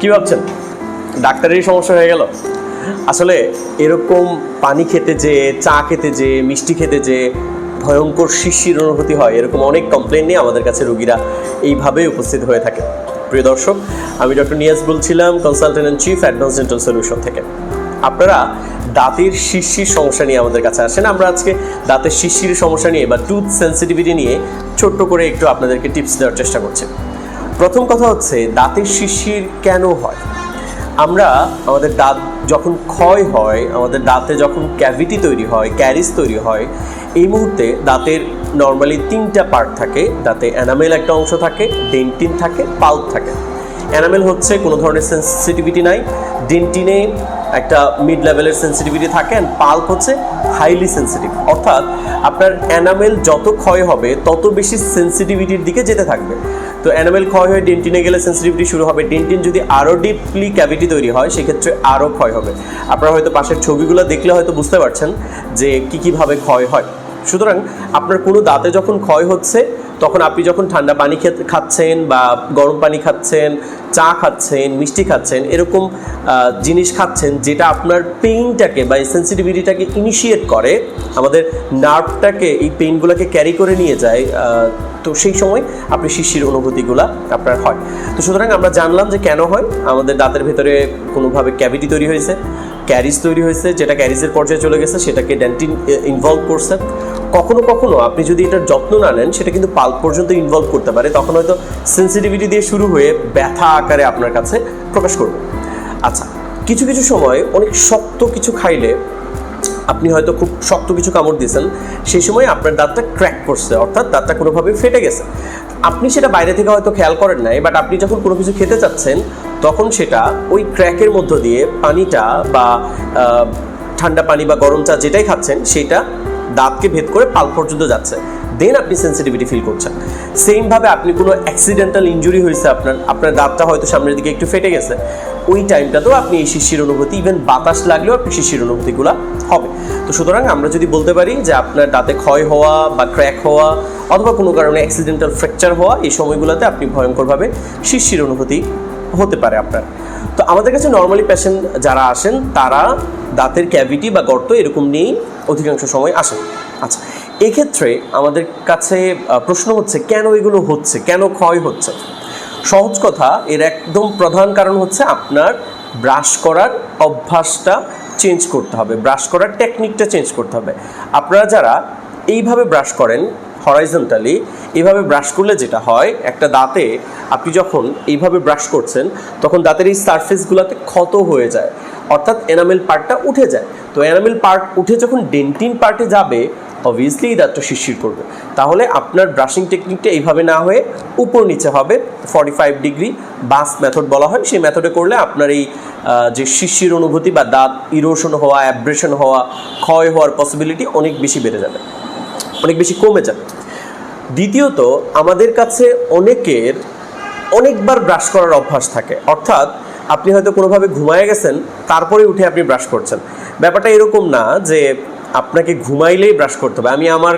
কি ভাবছেন? ডাক্তারেরই সমস্যা হয়ে গেল? আসলে এরকম পানি খেতে যে, চা খেতে যে, মিষ্টি খেতে যে ভয়ঙ্কর শিশির অনুভূতি হয়, এরকম অনেক কমপ্লেন নিয়ে আমাদের কাছে রোগীরা এইভাবেই উপস্থিত হয়ে থাকে। প্রিয় দর্শক, আমি ডক্টর নিয়াজ বলছিলাম consultant and chief advance dental solution থেকে। আপনারা দাঁতের শিশির সমস্যা নিয়ে আমাদের কাছে আসেন। আমরা আজকে দাঁতের শিশির সমস্যা নিয়ে বা টুথ সেন্সিটিভিটি নিয়ে ছোট্ট করে একটু আপনাদেরকে টিপস দেওয়ার চেষ্টা করছি। প্রথম কথা হচ্ছে, দাঁতের শিশির কেন হয়? আমরা আমাদের দাঁত যখন ক্ষয় হয়, আমাদের দাঁতে যখন ক্যাভিটি তৈরি হয় ক্যারিস তৈরি হয়, এই মুহূর্তে দাঁতের নর্মালি তিনটা পার্ট থাকে। দাঁতে অ্যানামেল একটা অংশ থাকে ডেন্টিন থাকে পাল্প থাকে। অ্যানামেল হচ্ছে কোনো ধরনের সেন্সিটিভিটি নাই। ডেন্টিনে একটা মিড লেভেলের সেন্সিটিভিটি থাকে অ্যান্ড পাল্প হচ্ছে হাইলি সেন্সিটিভ অর্থাৎ আপনার অ্যানামেল যত ক্ষয় হবে, তত বেশি সেন্সিটিভিটির দিকে যেতে থাকবে। তো অ্যানামেল ক্ষয় হয়ে ডেন্টিনে গেলে সেন্সিটিভিটি শুরু হবে। ডেন্টিন যদি আরও ডিপলি ক্যাভিটি তৈরি হয়, সেক্ষেত্রে আরও ক্ষয় হবে। আপনারা হয়তো পাশের ছবিগুলো দেখলে হয়তো বুঝতে পারছেন যে কী কীভাবে ক্ষয় হয়। সুতরাং আপনার কোনো দাঁতে যখন ক্ষয় হচ্ছে, তখন আপনি যখন ঠান্ডা পানি খাচ্ছেন বা গরম পানি খাচ্ছেন, চা খাচ্ছেন, মিষ্টি খাচ্ছেন, এরকম জিনিস খাচ্ছেন, যেটা আপনার পেইনটাকে বা সেন্সিটিভিটিটাকে ইনিশিয়েট করে, আমাদের নার্ভটাকে এই পেইনগুলোকে ক্যারি করে নিয়ে যায় তো সেই সময় আপনি শিশির অনুভূতিগুলো আপনার হয়। তো সুতরাং আমরা জানলাম যে কেন হয়, আমাদের দাঁতের ভেতরে কোনোভাবে ক্যাভিটি তৈরি হয়েছে ক্যারিজ তৈরি হয়েছে, যেটা ক্যারিজের পর্যায়ে চলে গেছে, সেটাকে ডেন্টিন ইনভলভ করছে। কখনো কখনো আপনি যদি এটার যত্ন না নেন, সেটা কিন্তু পাল্প পর্যন্ত ইনভলভ করতে পারে, তখন হয়তো সেন্সিটিভিটি দিয়ে শুরু হয়ে ব্যথা আকারে আপনার কাছে প্রকাশ করবে। আচ্ছা কিছু কিছু সময় অনেক শক্ত কিছু খাইলে আপনি হয়তো খুব শক্ত কিছু কামড় দিয়েছেন, সেই সময় আপনার দাঁতটা ক্র্যাক করছে, অর্থাৎ দাঁতটা কোনোভাবে ফেটে গেছে। আপনি সেটা বাইরে থেকে হয়তো খেয়াল করেন নাই বাট আপনি যখন কোনো কিছু খেতে চাচ্ছেন, তখন সেটা ওই ক্র্যাকের মধ্য দিয়ে পানিটা বা ঠান্ডা পানি বা গরম চা যেটাই খাচ্ছেন, সেটা দাঁতকে ভেদ করে পাল পর্যন্ত যাচ্ছে। দেন আপনি সেন্সিটিভিটি ফিল করছেন। সেমভাবে আপনি কোনো অ্যাক্সিডেন্টাল ইঞ্জুরি হয়েছে আপনার আপনার দাঁতটা হয়তো সামনের দিকে একটু ফেটে গেছে। ওই টাইমটাতেও আপনি এই শিশির অনুভূতি ইভেন বাতাস লাগলেও আপনি শিশির অনুভূতিগুলো হবে। তো সুতরাং আমরা যদি বলতে পারি যে আপনার দাঁতে ক্ষয় হওয়া বা ক্র্যাক হওয়া অথবা কোনো কারণে অ্যাক্সিডেন্টাল ফ্র্যাকচার হওয়া, এই সময়গুলোতে আপনি ভয়ঙ্করভাবে শিশির অনুভূতি হতে পারে আপনার। তো আমাদের কাছে নর্মালি পেশেন্ট যারা আসেন, তারা দাঁতের ক্যাভিটি বা গর্ত এরকম নিয়েই অধিকাংশ সময় আসেন। আচ্ছা এক্ষেত্রে আমাদের কাছে প্রশ্ন হচ্ছে, কেন এগুলো হচ্ছে? কেন ক্ষয় হচ্ছে? সহজ কথা, এর একদম প্রধান কারণ হচ্ছে আপনার ব্রাশ করার অভ্যাসটা চেঞ্জ করতে হবে ব্রাশ করার টেকনিকটা চেঞ্জ করতে হবে। আপনারা যারা এইভাবে ব্রাশ করেন হরাইজন্টালি এইভাবে ব্রাশ করলে যেটা হয়, একটা দাঁতে আপনি যখন এইভাবে ব্রাশ করছেন, তখন দাঁতের এই সারফেসগুলোতে ক্ষত হয়ে যায়। অর্থাৎ এনামেল পার্টটা উঠে যায়। তো এনামেল পার্ট উঠে যখন ডেন্টিন পার্টে যাবে অবভিয়াসলি দাঁতটা শিরশির করবে। তাহলে আপনার ব্রাশিং টেকনিকটা এইভাবে না হয়ে উপর নিচে হবে forty five degree Bass method বলা হয়। সেই মেথডে করলে আপনার এই যে শিশির অনুভূতি বা দাঁত ইরোশন হওয়া অ্যাব্রেশন হওয়া, ক্ষয় হওয়ার পসিবিলিটি অনেক বেশি বেড়ে যাবে, অনেক বেশি কমে যাবে। দ্বিতীয়ত, আমাদের কাছে অনেকের অনেকবার ব্রাশ করার অভ্যাস থাকে। অর্থাৎ আপনি হয়তো কোনোভাবে ঘুমায় গেছেন, তারপরে উঠে আপনি ব্রাশ করছেন। ব্যাপারটা এরকম না যে আপনাকে ঘুমাইলেই ব্রাশ করতে হবে। আমি আমার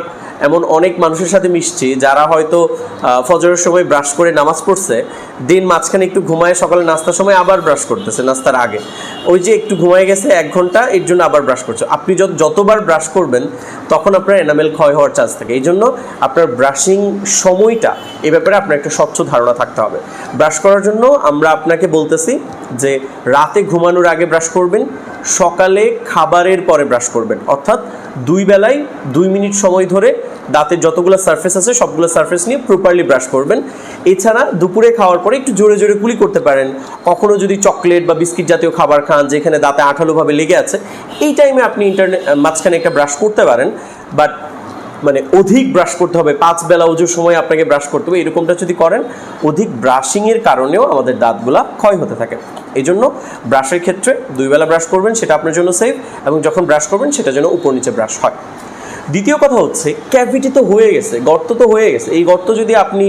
এমন অনেক মানুষের সাথে মিশছি যারা হয়তো ফজরের সময় ব্রাশ করে নামাজ পড়ছে, দিন মাঝখানে একটু ঘুমায়, সকালে নাস্তার সময় আবার ব্রাশ করতেছে নাস্তার আগে। ওই যে একটু ঘুমায় গেছে এক ঘণ্টা, এর জন্য আবার ব্রাশ করছে। আপনি যত, যতবার ব্রাশ করবেন, তখন আপনার এনামেল ক্ষয় হওয়ার চান্স থাকে। এই জন্য আপনার ব্রাশিং সময়টা, এ ব্যাপারে আপনার একটা স্বচ্ছ ধারণা থাকতে হবে। ব্রাশ করার জন্য আমরা আপনাকে বলতেছি যে রাতে ঘুমানোর আগে ব্রাশ করবেন, সকালে খাবারের পরে ব্রাশ করবেন। অর্থাৎ দুই বেলায় দুই মিনিট সময় ধরে দাঁতের যতগুলো সারফেস আছে, সবগুলো সারফেস নিয়ে প্রপারলি ব্রাশ করবেন। এছাড়া দুপুরে খাওয়ার পরে একটু জোরে জোরে কুলি করতে পারেন। কখনো যদি চকলেট বা বিস্কিট জাতীয় খাবার খান, যেখানে দাঁতে আঠালোভাবে লেগে আছে, এই টাইমে আপনি ইন্টারনেট মাঝখানে একটা ব্রাশ করতে পারেন। বাট মানে অধিক ব্রাশ করতে হবে। পাঁচ বেলা ওজোর সময় আপনাকে ব্রাশ করতে হবে। এরকমটা যদি করেন, অধিক ব্রাশিংয়ের কারণেও আমাদের দাঁতগুলা ক্ষয় হতে থাকে। এই জন্য ব্রাশের ক্ষেত্রে দুই বেলা ব্রাশ করবেন, সেটা আপনার জন্য সেফ এবং যখন ব্রাশ করবেন, সেটা যেন উপর নিচে ব্রাশ হয়। দ্বিতীয় কথা হচ্ছে ক্যাভিটি তো হয়ে গেছে, গর্ত তো হয়ে গেছে। এই গর্ত যদি আপনি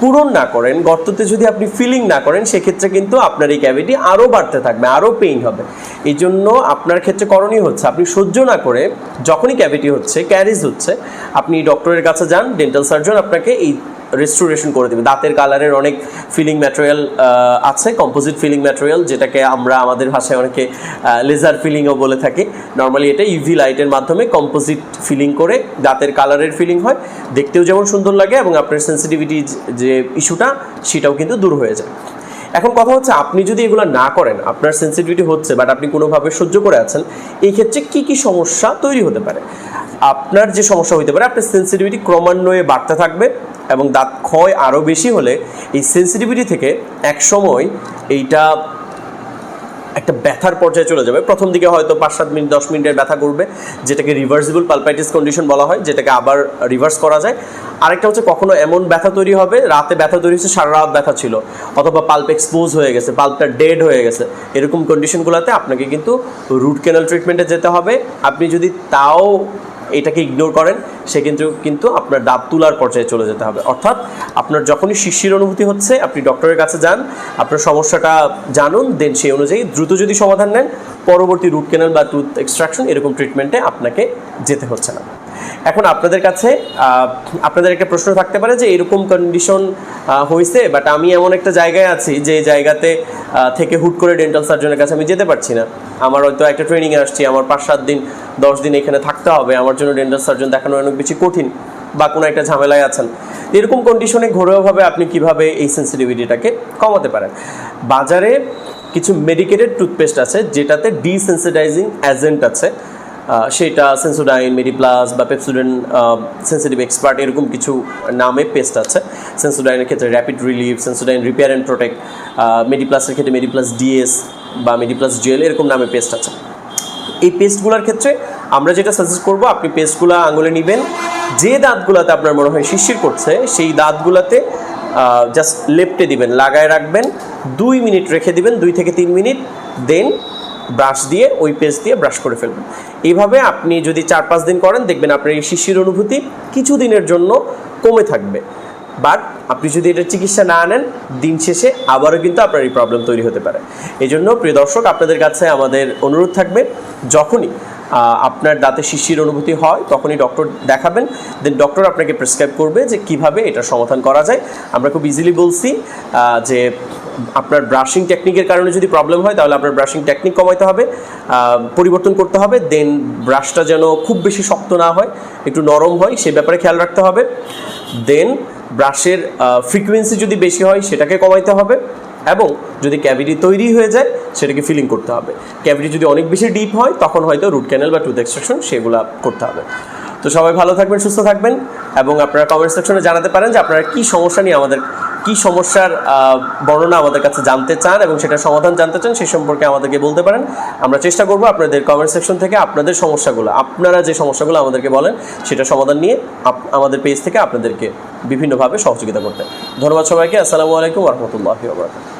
পূরণ না করেন, গর্ততে যদি আপনি ফিলিং না করেন, সেক্ষেত্রে কিন্তু আপনার এই ক্যাভিটি আরও বাড়তে থাকবে আরও পেইন হবে। এই জন্য আপনার ক্ষেত্রে করণীয় হচ্ছে, আপনি সহ্য না করে যখনই ক্যাভিটি হচ্ছে ক্যারিজ হচ্ছে, আপনি ডক্টরের কাছে যান ডেন্টাল সার্জন আপনাকে এই রেস্টোরেশন করে দেবে। দাঁতের কালারের অনেক ফিলিং ম্যাটেরিয়াল আছে কম্পোজিট ফিলিং ম্যাটেরিয়াল যেটাকে আমরা আমাদের ভাষায় অনেকে লেজার ফিলিংও বলে থাকি। নর্মালি এটা ইভি লাইটের মাধ্যমে কম্পোজিট ফিলিং করে দাঁতের কালারের ফিলিং হয়। দেখতেও যেমন সুন্দর লাগে এবং আপনার সেন্সিটিভিটি যে ইস্যুটা সেটাও কিন্তু দূর হয়ে যায়। এখন কথা হচ্ছে আপনি যদি এগুলো না করেন, আপনার সেন্সিটিভিটি হচ্ছে বাট আপনি কোনোভাবে সহ্য করে আছেন, এই ক্ষেত্রে কি কি সমস্যা তৈরি হতে পারে? আপনার যে সমস্যা হতে পারে, আপনার সেন্সিটিভিটি ক্রমান্বয়ে বাড়তে থাকবে এবং দাঁত ক্ষয় আরও বেশি হলে এই সেন্সিটিভিটি থেকে একসময় এইটা একটা ব্যথার পর্যায়ে চলে যাবে। প্রথম দিকে হয়তো পাঁচ সাত মিনিট, দশ মিনিটের ব্যথা করবে, যেটাকে রিভার্সিবল পালপাইটিস কন্ডিশন বলা হয়, যেটাকে আবার রিভার্স করা যায়। আরেকটা হচ্ছে কখনো এমন ব্যথা তৈরি হবে, রাতে ব্যথা তৈরি হচ্ছে সারা রাত ব্যথা ছিল, অথবা পাল্প এক্সপোজ হয়ে গেছে পাল্পটা ডেড হয়ে গেছে। এরকম কন্ডিশনগুলোতে আপনাকে কিন্তু রুট ক্যানাল ট্রিটমেন্টে যেতে হবে। আপনি যদি তাও এটাকে ইগনোর করেন সেক্ষেত্রেও কিন্তু আপনার দাঁত তুলার পর্যায়ে চলে যেতে হবে। অর্থাৎ আপনার যখনই শিশির অনুভূতি হচ্ছে, আপনি ডক্টরের কাছে যান, আপনার সমস্যাটা জানুন দেন সেই অনুযায়ী দ্রুত যদি সমাধান নেন, পরবর্তী রুট ক্যানাল বা টুথ এক্সট্রাকশন এরকম ট্রিটমেন্টে আপনাকে যেতে হচ্ছে না। এখন আপনাদের কাছে আপনাদের একটা প্রশ্ন থাকতে পারে যে এরকম কন্ডিশন হয়েছে বাট আমি এমন একটা জায়গায় আছি, যে জায়গাতে থেকে হুট করে ডেন্টাল সার্জনের কাছে আমি যেতে পারছি না। আমার হয়তো একটা ট্রেনিংয়ে আসছি, আমার পাঁচ সাত দিন, দশ দিন এখানে থাকতে হবে, আমার জন্য ডেন্টাল সার্জন দেখানো অনেক বেশি কঠিন বা কোনো একটা ঝামেলায় আছেন। এরকম কন্ডিশনে ঘরোয়াভাবে আপনি কীভাবে এই সেন্সিটিভিটিটাকে কমাতে পারেন? বাজারে কিছু মেডিকেটেড টুথপেস্ট আছে, যেটাতে ডিসেন্সিটাইজিং এজেন্ট আছে। সেটা সেন্সোডাইন মেডিপ্লাস বা পেপসুডেন সেন্সিটিভ এক্সপার্ট এরকম কিছু নামে পেস্ট আছে। সেন্সোডাইনের ক্ষেত্রে rapid relief Sensodyne repair and protect মেডিপ্লাসের ক্ষেত্রে মেডিপ্লাস ডিএস বা মেডিপ্লাস জেল এরকম নামে পেস্ট আছে। এই পেস্টগুলোর ক্ষেত্রে আমরা যেটা সাজেস্ট করব, আপনি পেস্টগুলো আঙুলে নেবেন। যে দাঁতগুলোতে আপনার মনে হয় শিশির করছে, সেই দাঁতগুলোতে জাস্ট লেপটে দিবেন, লাগায় রাখবেন, দুই মিনিট রেখে দিবেন, দুই থেকে তিন মিনিট দেন ব্রাশ দিয়ে ওই পেস্ট দিয়ে ব্রাশ করে ফেলবেন। এইভাবে আপনি যদি চার পাঁচ দিন করেন, দেখবেন আপনার এই শিশির অনুভূতি কিছু দিনের জন্য কমে থাকবে। বাট আপনি যদি এটার চিকিৎসা না নেন, দিন শেষে আবারও কিন্তু আপনার এই প্রবলেম তৈরি হতে পারে। এই জন্য প্রিয় দর্শক, আপনাদের কাছে আমাদের অনুরোধ থাকবে, যখনই আপনার দাঁতে শিশির অনুভূতি হয়, তখনই ডক্টর দেখাবেন। দেন ডক্টর আপনাকে প্রেসক্রাইব করবে যে কীভাবে এটার সমাধান করা যায়। আমরা খুব ইজিলি বলছি যে আপনার ব্রাশিং টেকনিকের কারণে যদি প্রবলেম হয়, তাহলে আপনার ব্রাশিং টেকনিক কমাইতে হবে পরিবর্তন করতে হবে। দেন ব্রাশটা যেন খুব বেশি শক্ত না হয়, একটু নরম হয়, সে ব্যাপারে খেয়াল রাখতে হবে। দেন ব্রাশের ফ্রিকুয়েন্সি যদি বেশি হয় সেটাকে কমাইতে হবে এবং যদি ক্যাভিটি তৈরি হয়ে যায় সেটাকে ফিলিং করতে হবে। ক্যাভিটি যদি অনেক বেশি ডিপ হয় তখন হয়তো রুট ক্যানেল বা টুথ এক্সট্রাকশন সেগুলো করতে হবে। তো সবাই ভালো থাকবেন, সুস্থ থাকবেন এবং আপনারা কমেন্ট সেকশনে জানাতে পারেন যে আপনারা কী সমস্যা নিয়ে আমাদের কী সমস্যার বর্ণনা আমাদের কাছে জানতে চান এবং সেটার সমাধান জানতে চান সেই সম্পর্কে আমাদেরকে বলতে পারেন। আমরা চেষ্টা করব আপনাদের কমেন্ট সেকশন থেকে আপনাদের সমস্যাগুলো, আপনারা যে সমস্যাগুলো আমাদেরকে বলেন সেটা সমাধান নিয়ে আমাদের পেজ থেকে আপনাদেরকে বিভিন্নভাবে সহযোগিতা করতে। ধন্যবাদ সবাইকে। আসসালামু আলাইকুম রহমতুল্লাহ ওবরাকাতুহু